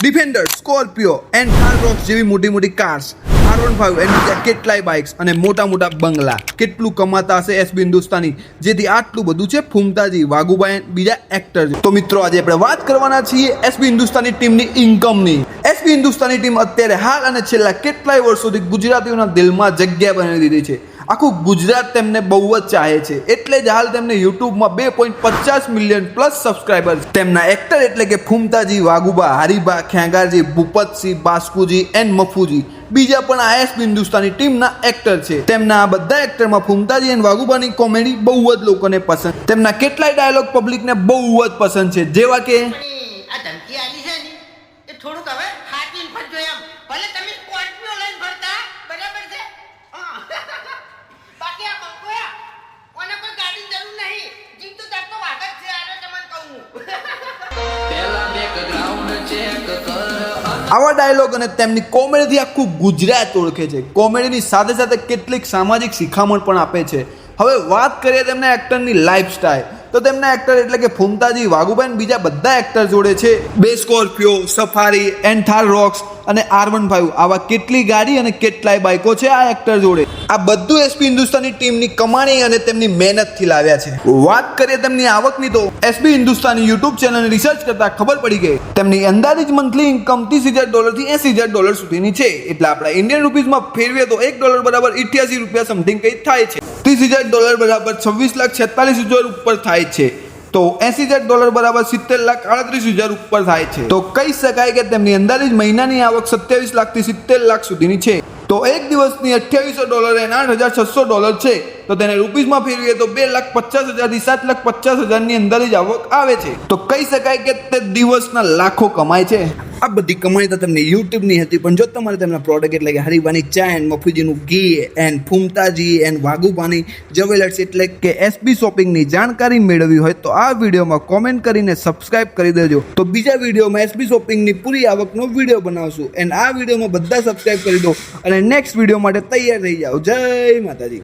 Defender Scorpio and Thar Roxx જેવી મોટી મોટી cars R one five and બીજા કેટલાય બાઇક્સ અને મોટા મોટા બંગલા. કેટલું કમાતા હશે એસબી હિન્દુસ્તાની જેથી આટલું બધું છે ફૂમતાજી, વાઘુભાઈ બીજા એક્ટર તો મિત્રો, આજે આપણે વાત કરવાના છીએ એસબી હિન્દુસ્તાની ટીમની ઇન્કમની એસબી હિન્દુસ્તાની ટીમ અત્યારે હાલ અને છેલ્લા કેટલાય વર્ષોથી ગુજરાતીઓના દિલમાં જગ્યા બનાવી દીધી છે. આખું ગુજરાત તેમને બહુ જ ચાહે છે. એટલે જ હાલ તેમને યુટ્યુબમાં બે પોઈન્ટ પચાસ મિલિયન પ્લસ સબસ્ક્રાઈબર તેમના એક્ટર એટલે કે ફૂમતાજી, વાઘુબા, હરીબા, ખેંગારજી, ભૂપતસિંહ, બાસ્કુજી એન્ડ મફુજી. બીજા પણ આઈએસ હિન્દુસ્તાની ટીમના એક્ટર છે. તેમના આ બધા એક્ટરમાં ફૂમતાજી એન્ડ વાઘુબાની કોમેડી બહુ જ લોકોને પસંદ. તેમના કેટલાય ડાયલોગ પબ્લિકને બહુ જ પસંદ છે. જેવા કે થોડુંક હવે હાચવીને ફરજો જોયા ભલે તમે સ્કોર્પિયો લઈને ફરતા આવા ડાયલોગ અને તેમની કોમેડીથી આખું ગુજરાત ઓળખે છે. કોમેડીની સાથે સાથે કેટલીક સામાજિક શિખામણ પણ આપે છે. હવે વાત કરીએ તેમના એક્ટરની લાઈફસ્ટાઈલ તો તેમના એક્ટર એટલે કે ફૂમતાજી વાઘુબાઈ બીજા બધા એક્ટર જોડે છે. બે Scorpio, Safari and Thar Roxx અને આર વન ફાઈવ આવા કેટલી ગાડી અને કેટલાય બાઇકો છે આ એક્ટર જોડે. આ બધું એસપી હિન્દુસ્તાની ટીમની કમાણી અને તેમની મહેનતથી લાવ્યા છે. વાત કરીએ તેમની આવકની તો SP Hindustani YouTube channel research કરતા ખબર પડી ગઈ. તેમની અંદાજિત મંથલી ઇન્કમ ત્રીસ હજાર ડોલરથી એસી હજાર ડોલર સુધીની છે. એટલે આપણા ઇન્ડિયન રૂપીઝમાં ફેરવીએ તો એક ડોલર બરાબર ઇઠ્યાસી રૂપિયા સમથિંગ કંઈક થાય છે. ત્રીસ હજાર ડોલર બરાબર છવ્વીસ લાખ છેતાલીસ હજાર ઉપર થાય છે. તો એસી હજાર ડોલર બરાબર સિત્તેર લાખ આડત્રીસ હજાર ઉપર થાય છે. તો કહી શકાય કે તેમની અંદાજિત મહિનાની આવક સત્યાવીસ લાખથી સિત્તેર લાખ સુધીની છે. તો એક દિવસની અઠ્યાવીસો ડોલર એના આઠ હજાર છસો ડોલર છે. તો તેને રૂપીઝમાં ફેરવીએ તો બે લાખ પચાસ હજારથી સાત લાખ પચાસ હજારની અંદર જ આવક આવે છે. તો કહી શકાય કે તે દિવસના લાખો કમાય છે. આ બધી કમાણી તો તમને યુટ્યુબની હતી, પણ જો તમારે તેમના પ્રોડક્ટ એટલે કે હરીબાની ચા એન્ડ મફુજીનું ઘી એન્ડ ફૂમતાજી એન્ડ વાઘુબાની જવેલર્સ એટલે કે એસબી શોપિંગની જાણકારી મેળવવી હોય તો આ વિડીયોમાં કોમેન્ટ કરીને સબસ્ક્રાઇબ કરી દેજો. તો બીજા વિડીયોમાં એસબી શોપિંગની પૂરી આવકનો વીડિયો બનાવશું. એન્ડ આ વિડીયોમાં બધા સબસ્ક્રાઇબ કરી દો. અને નેક્સ્ટ વીડિયો માટે તૈયાર થઈ જાઓ. જય માતાજી.